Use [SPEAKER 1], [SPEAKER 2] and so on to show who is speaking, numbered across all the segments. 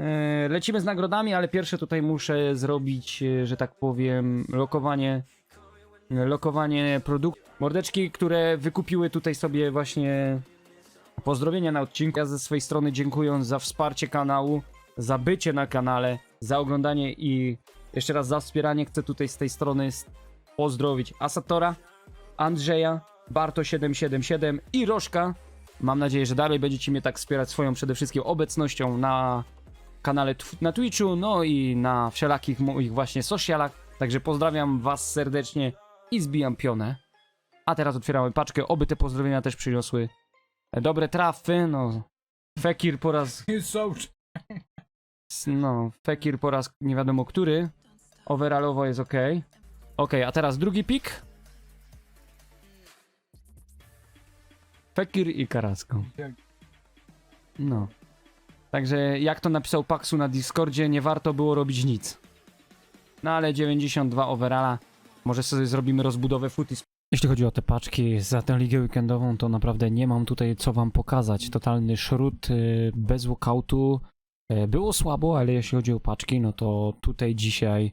[SPEAKER 1] E, lecimy z nagrodami, ale pierwsze tutaj muszę zrobić, e, że tak powiem, lokowanie lokowanie produktów. Mordeczki, które wykupiły tutaj sobie właśnie pozdrowienia na odcinku. Ja ze swojej strony dziękując za wsparcie kanału, za bycie na kanale, za oglądanie i jeszcze raz za wspieranie. Chcę tutaj z tej strony pozdrowić Asatora, Andrzeja, Barto777 i Rożka. Mam nadzieję, że dalej będziecie mnie tak wspierać swoją przede wszystkim obecnością na kanale na Twitchu, no i na wszelakich moich właśnie socialach. Także pozdrawiam was serdecznie i zbijam pionę. A teraz otwieramy paczkę, oby te pozdrowienia też przyniosły dobre trafy, no. Fekir po raz, no, Fekir po raz nie wiadomo który. Overallowo jest ok. Ok, a teraz drugi pik. Fekir i Karasko. No. Także jak to napisał Paxu na Discordzie, nie warto było robić nic. No ale 92 overalla. Może sobie zrobimy rozbudowę footies. Jeśli chodzi o te paczki za tę ligę weekendową, to naprawdę nie mam tutaj co wam pokazać. Totalny szrut y, bez walkoutu. E, Było słabo, ale jeśli chodzi o paczki, no to tutaj dzisiaj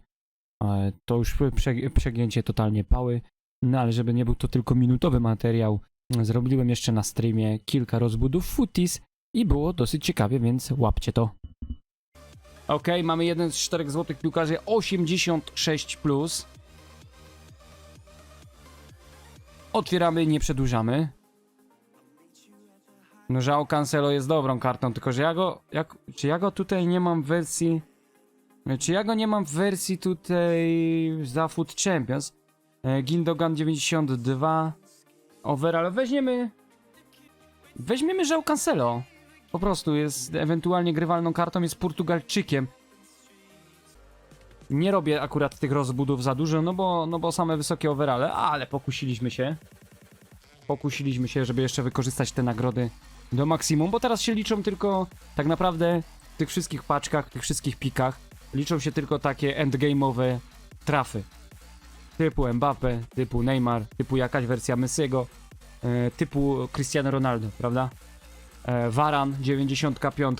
[SPEAKER 1] e, to już prze, przegięcie totalnie pały. No ale żeby nie był to tylko minutowy materiał, zrobiłem jeszcze na streamie kilka rozbudów footies i było dosyć ciekawie, więc łapcie to. Ok, mamy jeden z czterech złotych piłkarzy 86+. Plus. Otwieramy, nie przedłużamy. No Żał Cancelo jest dobrą kartą, tylko że ja go, jak, czy ja go tutaj nie mam w wersji, czy ja go nie mam w wersji tutaj za Foot Champions. E, Gindogan 92, overall, weźmiemy, weźmiemy Żał Cancelo. Po prostu jest ewentualnie grywalną kartą, jest Portugalczykiem. Nie robię akurat tych rozbudów za dużo, no bo, no bo same wysokie overale, ale pokusiliśmy się. Pokusiliśmy się, żeby jeszcze wykorzystać te nagrody do maksimum, bo teraz się liczą tylko tak naprawdę w tych wszystkich paczkach, tych wszystkich pikach liczą się tylko takie endgame'owe trafy. Typu Mbappe, typu Neymar, typu jakaś wersja Messiego, e, typu Cristiano Ronaldo, prawda? E, Varan 95.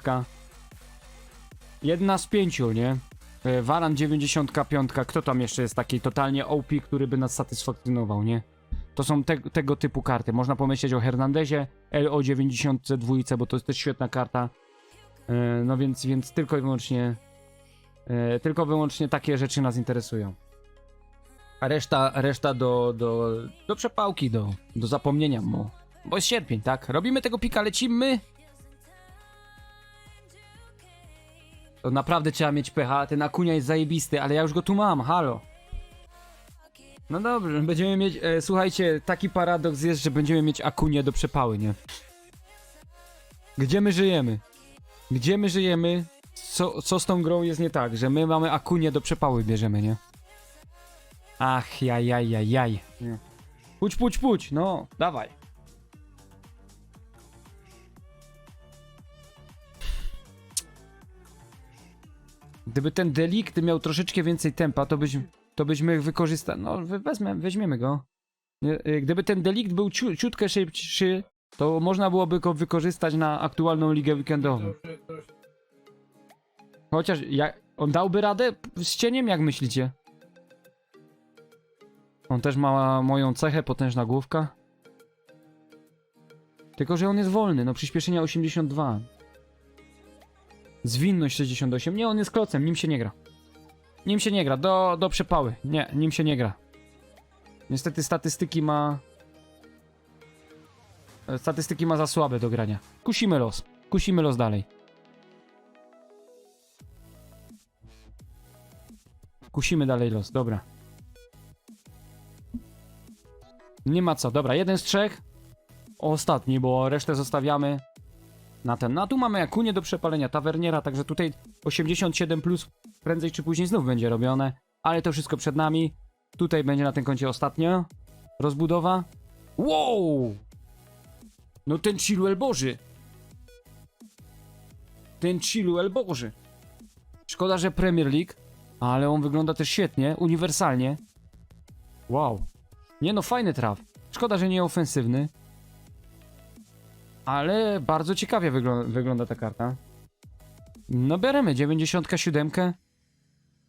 [SPEAKER 1] Jedna z pięciu, nie? E, Varan 95. Kto tam jeszcze jest taki totalnie OP, który by nas satysfakcjonował, nie? To są te, tego typu karty. Można pomyśleć o Hernandezie, LO 92, bo to jest też świetna karta. E, no więc, więc tylko i wyłącznie tylko wyłącznie takie rzeczy nas interesują. A reszta, reszta do, do, do przepałki, do, do zapomnienia, bo, bo jest sierpień, tak? Robimy tego pika, lecimy. To naprawdę trzeba mieć pecha, ten Akunia jest zajebisty, ale ja już go tu mam, halo. No dobrze, będziemy mieć, e, słuchajcie, taki paradoks jest, że będziemy mieć Akunię do przepały, nie? Gdzie my żyjemy? Gdzie my żyjemy? Co, co z tą grą jest nie tak, że my mamy Akunię do przepały bierzemy, nie? Ach, jaj, jaj, jaj, jaj. Puć, puć, puć, no, dawaj. Gdyby ten delikt miał troszeczkę więcej tempa, to, byś, to byśmy wykorzystali. No, wezmę, weźmiemy go. Y, Gdyby ten delikt był ciu, ciutkę szybszy, to można byłoby go wykorzystać na aktualną ligę weekendową. Chociaż ja, on dałby radę z cieniem, jak myślicie? On też ma moją cechę, potężna główka. Tylko, że on jest wolny, no przyspieszenia 82. Zwinność 68. Nie, on jest klocem, nim się nie gra. Nim się nie gra, do, do przepały. Nie, nim się nie gra. Niestety statystyki ma... e, Statystyki ma za słabe do grania. Kusimy los. Kusimy los dalej. Kusimy dalej los, dobra. Nie ma co, dobra, jeden z trzech. Ostatni, bo resztę zostawiamy na ten. No a tu mamy Akunię do przepalenia, tawerniera, także tutaj 87 plus prędzej czy później znów będzie robione. Ale to wszystko przed nami. Tutaj będzie na tym koncie ostatnio. Rozbudowa. Wow! No ten Chilwell Boży. Ten Chilwell Boży. Szkoda, że Premier League, ale on wygląda też świetnie, uniwersalnie. Wow. Nie no, fajny traf. Szkoda, że nie ofensywny. Ale bardzo ciekawie wyglą wygląda ta karta. No bierzemy 97.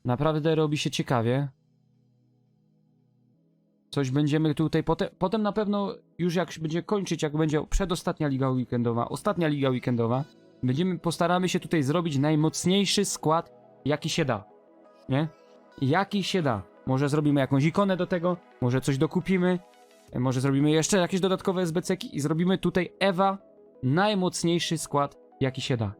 [SPEAKER 1] Naprawdę robi się ciekawie. Coś będziemy tutaj potem, potem na pewno już jak się będzie kończyć, jak będzie przedostatnia liga weekendowa, ostatnia liga weekendowa, będziemy postaramy się tutaj zrobić najmocniejszy skład, jaki się da. Nie? Jaki się da. Może zrobimy jakąś ikonę do tego, może coś dokupimy, może zrobimy jeszcze jakieś dodatkowe SBC-ki i zrobimy tutaj Ewa najmocniejszy skład, jaki się da.